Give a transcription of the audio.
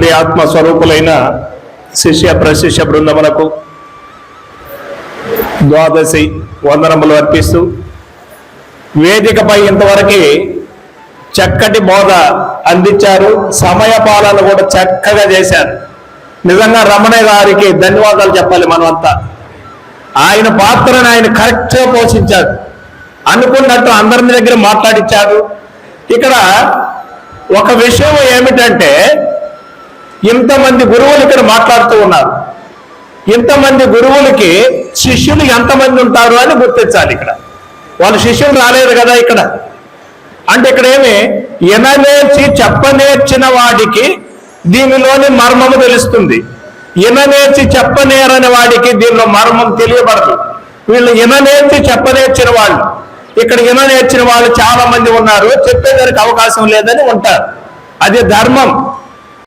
తండ్రి ఆత్మ స్వరూపులైన శిష్య ప్రశిష్య బృందములకు ద్వాదశి వందనములు అర్పిస్తూ వేదికపై ఇంతవరకు చక్కటి బోధ అందించారు. సమయ పాలన కూడా చక్కగా చేశారు. నిజంగా రమణయ్య గారికి ధన్యవాదాలు చెప్పాలి మనమంతా. ఆయన పాత్రను ఆయన కరెక్ట్గా పోషించాడు అనుకున్నట్టు అందరి దగ్గర మాట్లాడించాడు ఇక్కడ ఒక విషయం ఏమిటంటే ఇంతమంది గురువులు ఇక్కడ మాట్లాడుతూ ఉన్నారు. ఇంతమంది గురువులకి శిష్యులు ఎంతమంది ఉంటారు అని గుర్తించాలి ఇక్కడ. వాళ్ళ శిష్యులు రాలేదు కదా ఇక్కడ. అంటే ఇక్కడ ఏమి? ఎననేర్చి చెప్పనేర్చిన వాడికి దీనిలోని మర్మము తెలుస్తుంది. ఇననేర్చి చెప్పనేరని వాడికి దీనిలో మర్మం తెలియబడదు. వీళ్ళు ఇననేర్చి చెప్పనేర్చిన వాళ్ళు. ఇక్కడ ఇననేర్చిన వాళ్ళు చాలా మంది ఉన్నారు. చెప్పేదానికి అవకాశం లేదని ఉంటారు. అది ధర్మం.